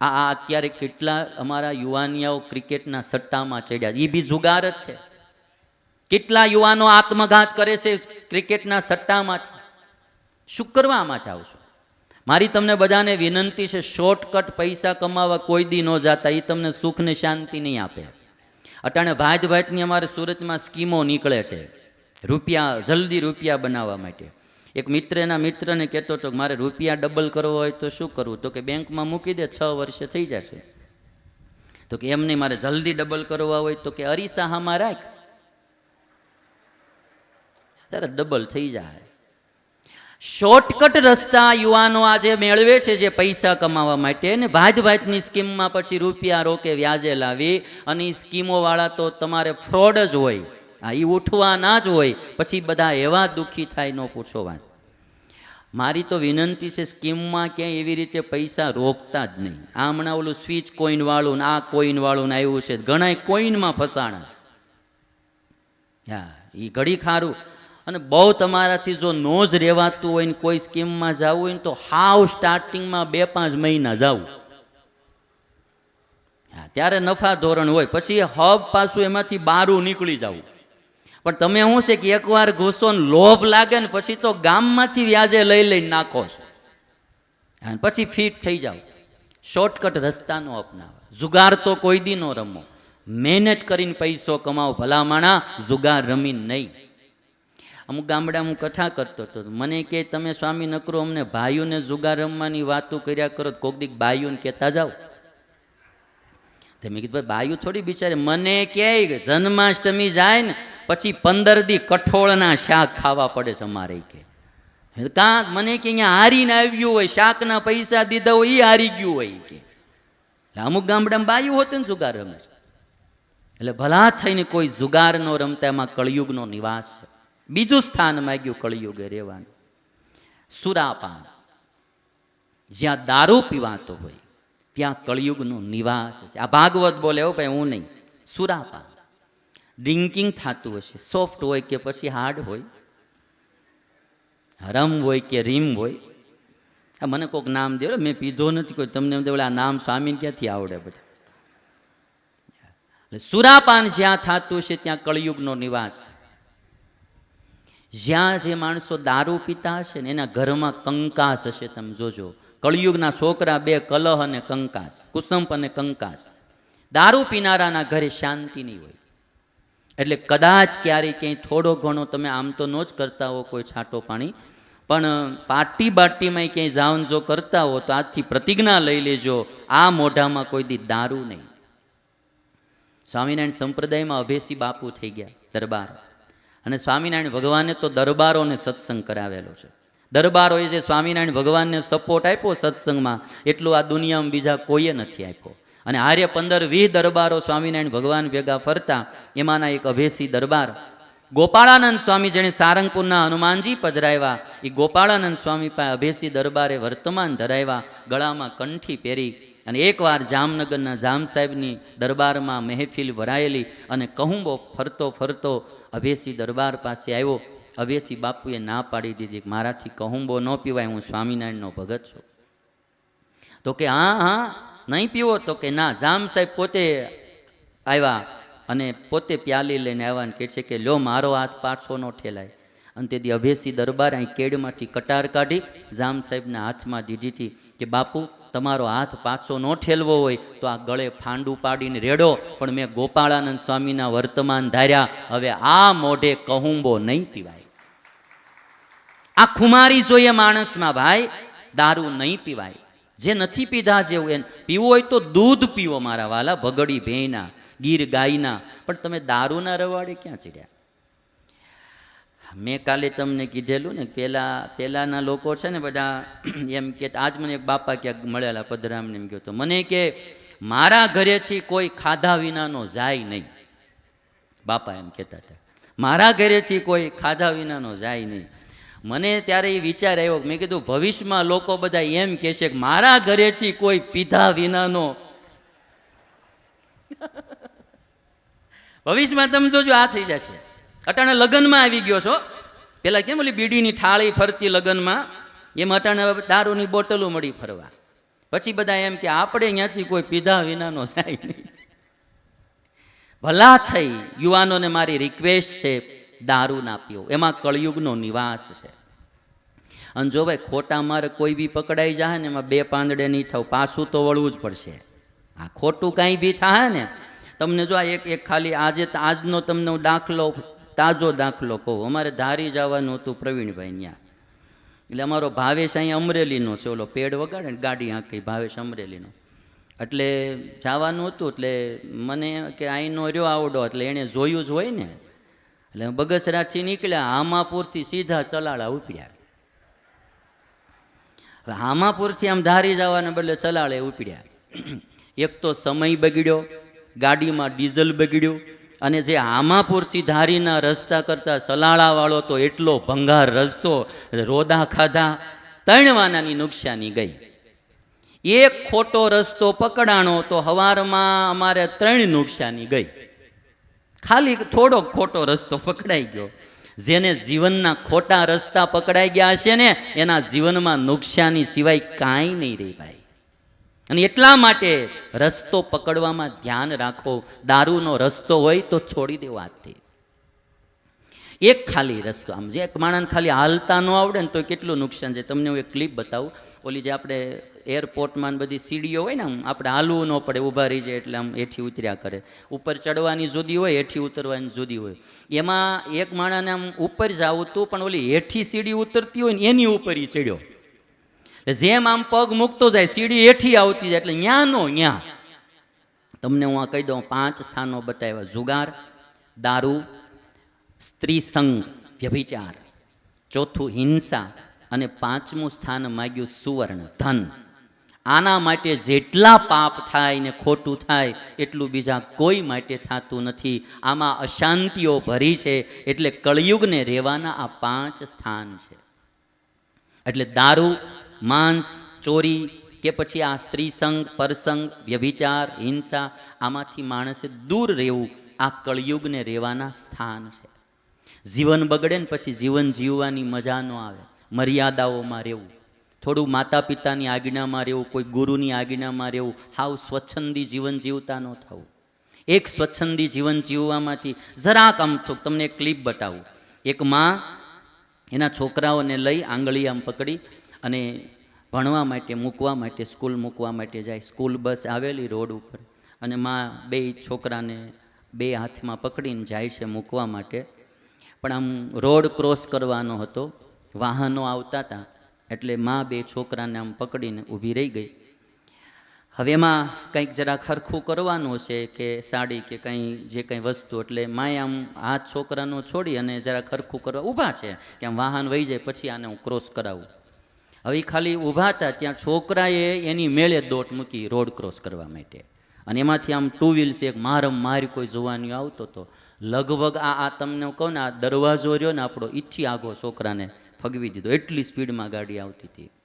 આ આ અત્યારે કેટલા અમારા યુવાનિયાઓ ક્રિકેટના સટ્ટામાં ચડ્યા એ બી જુગાર જ છે. કેટલા યુવાનો આત્મઘાત કરે છે ક્રિકેટના સટ્ટામાં શું કરવા આમાં જાવ છો? મારી તમને બધાને વિનંતી છે શોર્ટકટ પૈસા કમાવા કોઈ દી ન જાતા, એ તમને સુખ ને શાંતિ નહીં આપે. અટાણે ભાત ભાતની અમારે સુરતમાં સ્કીમો નીકળે છે. રૂપિયા, જલ્દી રૂપિયા બનાવવા માટે. એક મિત્ર એના મિત્રને કહેતો હતો મારે રૂપિયા ડબલ કરવો હોય તો શું કરવું? તો કે બેંકમાં મૂકી દે, છ વર્ષે થઈ જશે. તો કે એમ નહીં મારે જલ્દી ડબલ કરવા હોય તો કે અરીસા હામાં રાખ. ત્યારે ડબલ થઈ જાય. શોર્ટકટ રસ્તા યુવાનો આજે મેળવે છે જે પૈસા કમાવા માટે ને ભાત ભાતની સ્કીમમાં પછી રૂપિયા રોકે વ્યાજે લાવી અને સ્કીમોવાળા તો તમારે ફ્રોડ જ હોય. આ એ ઉઠવાના જ હોય, પછી બધા એવા દુઃખી થાય, ન પૂછો વાત. મારી તો વિનંતી છે, સ્કીમમાં ક્યાંય એવી રીતે પૈસા રોકતા જ નહીં. આ હમણાં ઓલું સ્વિચ કોઈનવાળું ને આ કોઈન વાળું ને આવ્યું છે ઘણા કોઈનમાં ફસાણા છે. હા એ ઘડી ખારું. અને બહુ તમારાથી જો નો જ રહેવાતું હોય ને કોઈ સ્કીમમાં જવું હોય ને તો હાવ સ્ટાર્ટિંગમાં બે પાંચ મહિના જવું. હા, ત્યારે નફા ધોરણ હોય, પછી હબ પાછું એમાંથી બારું નીકળી જવું. પણ તમે શું છે કે એકવાર ઘૂસો ને લોભ લાગે ને પછી તો ગામમાંથી વ્યાજે લઈ લઈને નાખો છો. અને પછી ફિટ થઈ જાઓ. શોર્ટકટ રસ્તાનો અપનાવો. જુગાર તો કોઈ દી નો રમો. મહેનત કરીને પૈસો કમાવો. ભલામાણા જુગાર રમી નહીં. અમુક ગામડા હું કથા કરતો હતો. મને કે તમે સ્વામી નકરો અમને ભાઈઓને જુગાર રમવાની વાતો કર્યા કરો કોક દીક ભાઈઓને કહેતા જાઓ. તે કીધું, ભાઈ બાયું થોડી બિચારે. મને કે, જન્માષ્ટમી જાય ને પછી પંદર દી કઠોળના શાક ખાવા પડે છે અમારે કે. કાં મને કે અહીંયા હારીને આવ્યું હોય, શાકના પૈસા દીધા હોય એ હારી ગયું હોય કે. અમુક ગામડામાં બાયું હોતું ને જુગાર રમે છે. એટલે ભલા થઈને કોઈ જુગાર નો રમતા, એમાં કળિયુગનો નિવાસ છે. બીજું સ્થાન માગ્યું કળિયુગે રહેવાનું. સુરાપાન. જ્યાં દારૂ પીવાતો હોય, ત્યાં કળિયુગનો નિવાસ છે. આ ભાગવત બોલે, હો ભાઈ, હું નહીં. સુરાપાન. ડ્રિંકિંગ થતું હશે. સોફ્ટ હોય કે પછી હાર્ડ હોય? રમ હોય કે રીમ હોય? આ મને કોઈક નામ દે, મેં પીધો નથી કોઈ. તમને એમ આ નામ સ્વામી ક્યાંથી આવડે બધા? સુરાપાન જ્યાં થતું છે ત્યાં કળિયુગનો નિવાસ જ્યાં જે માણસો દારૂ પીતા હશે ને, એના ઘરમાં કંકાસ હશે, તમે જોજો. કળિયુગના છોકરા બે કલહ અને કંકાસ, કુસંપ અને કંકાસ. દારૂ પીનારાના ઘરે શાંતિ નહીં હોય. એટલે કદાચ ક્યારેય ક્યાંય થોડો ઘણો તમે આમ તો ન જ કરતા હો કોઈ છાંટો પાણી, પણ પાર્ટી બાટીમાં ક્યાંય જાવન જો કરતા હો તો આજથી પ્રતિજ્ઞા લઈ લેજો, આ મોઢામાં કોઈ દી દારૂ નહીં. સ્વામિનારાયણ સંપ્રદાયમાં અભેસી બાપુ થઈ ગયા દરબાર. અને સ્વામિનારાયણ ભગવાને તો દરબારોને સત્સંગ કરાવેલો છે. દરબારોએ જે સ્વામિનારાયણ ભગવાનને સપોર્ટ આપ્યો સત્સંગમાં, એટલું આ દુનિયામાં બીજા કોઈએ નથી આપ્યો. અને આર્ય પંદર વીહ દરબારો સ્વામિનારાયણ ભગવાન ભેગા ફરતા. એમાંના એક અભેસી દરબાર. ગોપાળાનંદ સ્વામી જેણે સારંગપુરના હનુમાનજી પધરાવ્યા. એ ગોપાળાનંદ સ્વામી પાસે અભેસી દરબારે વર્તમાન ધરાવ્યા, ગળામાં કંઠી પહેરી અને એકવાર જામનગરના જામ સાહેબની દરબારમાં મહેફિલ ભરાયેલી અને કહુંબો ફરતો ફરતો અભેસી દરબાર પાસે આવ્યો. અભેસી બાપુએ ના પાડી દીધી મારાથી કહુંબો ન પીવાય, હું સ્વામિનારાયણનો ભગત છું. તો કે હા હા નહીં પીવો તો કે ના, જામ સાહેબ પોતે આવ્યા અને પોતે પ્યાલી લઈને આવ્યા અને કહે છે કે, લો, મારો હાથ પાછો ન ઠેલાય. અને તેથી અભેસી દરબાર અહીં કેડમાંથી કટાર કાઢી જામ સાહેબના હાથમાં દીધી હતી કે, બાપુ, તમારો હાથ પાછો ન ઠેલવો હોય તો આ ગળે ફાંડું પાડીને રેડો. પણ મેં ગોપાળાનંદ સ્વામીના વર્તમાન ધાર્યા, હવે આ મોઢે કહુંબો નહીં પીવાય. આ ખુમારી જોઈએ માણસમાં, ભાઈ, દારૂ નહીં પીવાય. જે નથી પીધા જેવું એને પીવું હોય તો દૂધ પીવો મારા વાલા, ભગડી ભેંના, ગીર ગાયના. પણ તમે દારૂના રવાડે ક્યાં ચડ્યા? મેં કાલે તમને કીધેલું ને, પેલા, પેલાના લોકો છે ને બધા એમ કે, આજ મને એક બાપા ક્યાંક મળેલા પધરામને. એમ કહ્યું તો મને કે, મારા ઘરેથી કોઈ ખાધા વિનાનો જાય નહીં. બાપા એમ કહેતા હતા, મારા ઘરેથી કોઈ ખાધા વિનાનો જાય નહીં. મને ત્યારે એ વિચાર આવ્યો મેં કીધું, ભવિષ્યમાં લોકો બધા એમ કહેશે કે મારા ઘરેથી કોઈ પીધા વિનાનો. ભવિષ્યમાં તમે જોજો, આ થઈ જશે. અટાણે લગ્નમાં આવી ગયો છો. પેલા કેમ ઓલી બીડીની થાળી ફરતી લગ્નમાં? એમ અટાણે દારૂની બોટલો મળી ફરવા. પછી બધા એમ કે, આપણે અહીંયાથી કોઈ પીધા વિનાનો નહીં ભલા થઈ, યુવાનોને મારી રિક્વેસ્ટ છે. દારૂ ના પીવો એમાં કળયુગનો નિવાસ છે. અને જો ભાઈ ખોટા મારે કોઈ બી પકડાઈ જાય ને એમાં બે પાંદડે નહીં થવું, પાછું તો વળવું જ પડશે. આ ખોટું કાંઈ બી થાય ને, તમને જો આ એક એક ખાલી આજે આજનો તમને દાખલો, તાજો દાખલો કહું. અમારે ધારી જવાનું હતું પ્રવીણભાઈ ત્યાં એટલે અમારો ભાવેશ અહીં અમરેલીનો છે. ઓલો પેડ વગાડે ને ગાડી આંકી ભાવેશ અમરેલીનો. એટલે જવાનું હતું, એટલે મને કે અહીંનો રહ્યો આવડો, એટલે એણે જોયું જ હોય ને. એટલે બગસરાથી નીકળ્યા, હામાપુરથી સીધા ચલાળા ઉપડ્યા. હવે હામાપુરથી આમ ધારી જવાને બદલે ચલાળે ઉપડ્યા. એક તો સમય બગડ્યો, ગાડીમાં ડીઝલ બગડ્યું, અને જે હામાપુરથી ધારીના રસ્તા કરતા સલાળાવાળો તો એટલો ભંગાર રસ્તો, રોદા ખાધા ત્રણ વાનાની નુકસાની ગઈ. એક ખોટો રસ્તો પકડાણો તો હવારમાં અમારે ત્રણ નુકસાની ગઈ. ખાલી થોડો ખોટો રસ્તો પકડાઈ ગયો. જેને જીવનના ખોટા રસ્તા પકડાઈ ગયા હશે ને, એના જીવનમાં નુકસાની સિવાય કાંઈ નહીં રહી ભાઈ. અને એટલા માટે રસ્તો પકડવામાં ધ્યાન રાખો. દારૂનો રસ્તો હોય તો છોડી દેવો આજથી એક ખાલી રસ્તો આમ જે એક માણસને ખાલી હાલતા ન આવડે ને તો કેટલું નુકસાન છે? તમને હું એક ક્લિપ બતાવું. ઓલી જે આપણે એરપોર્ટમાં બધી સીડીઓ હોય ને આમ, આપણે હાલવું ન પડે, ઊભા રહી જાય એટલે આમ હેઠી ઉતર્યા કરે. ઉપર ચડવાની જુદી હોય, હેઠી ઉતરવાની જુદી હોય. એમાં એક માણસને આમ ઉપર જવું હતું પણ ઓલી હેઠી સીડી ઉતરતી હોય ને એની ઉપર ઈ ચડ્યો. જેમ આમ પગ મૂકતો જાય, સીડી હેઠી આવતી જાય, એટલે ન્યાનો ન્યા. તમને હું આ કહી દઉં, પાંચ સ્થાનો બતાવ્યા. જુગાર, દારૂ સ્ત્રી સંગ વ્યભિચાર. ચોથું હિંસા અને પાંચમું સ્થાન માગ્યું સુવર્ણ, ધન. આના માટે જેટલા પાપ થાય ને ખોટું થાય, એટલું બીજા કોઈ માટે થતું નથી. આમાં અશાંતિઓ ભરી છે, એટલે કળયુગને રહેવાના આ પાંચ સ્થાન છે. એટલે દારૂ, માંસ, ચોરી કે પછી આ સ્ત્રી સંગ પરસંગ, વ્યભિચાર, હિંસા, આમાંથી માણસે દૂર રહેવું આ કળયુગને રહેવાના સ્થાન છે. જીવન બગડે ને પછી જીવન જીવવાની મજા ન આવે. મર્યાદાઓમાં રહેવું. થોડું માતા પિતાની આજ્ઞામાં રહેવું, કોઈ ગુરુની આજ્ઞામાં રહેવું, હાવ સ્વચ્છંદી જીવન જીવતા ન થવું. એક સ્વચ્છંદી જીવન જીવવામાંથી જરાક આમ તમને એક ક્લિપ બતાવું. એક માં એના છોકરાઓને લઈ આંગળી આમ પકડી અને ભણવા માટે, મૂકવા માટે, સ્કૂલ મૂકવા માટે જાય. સ્કૂલ બસ આવેલી રોડ ઉપર. અને માં બે છોકરાને બે હાથમાં પકડીને જાય છે મૂકવા માટે. પણ આમ રોડ ક્રોસ કરવાનો હતો. વાહનો આવતા હતા, એટલે માં બે છોકરાને આમ પકડીને ઊભી રહી ગઈ. હવે એમાં કંઈક જરા ખરખું કરવાનું છે કે સાડી કે કંઈ જે કંઈ વસ્તુ, એટલે માએ આમ હાથ છોકરાનો છોડી અને જરા ખરખું કરવા ઊભા છે, કે આમ વાહન વહી જાય, પછી આને હું ક્રોસ કરાવું. હવે ખાલી ઊભા હતા, ત્યાં છોકરાએ એની મેળે દોટ મૂકી રોડ ક્રોસ કરવા માટે. અને એમાંથી આમ ટુ વ્હીલ્સ એક મારમ મારી કોઈ જોવાની આવતો હતો લગભગ આ આ તમને કહું ને, આ દરવાજો રહ્યો ને આપણો, ઈથી આગો છોકરાને ફગવી દીધો. એટલી સ્પીડમાં ગાડી આવતી હતી.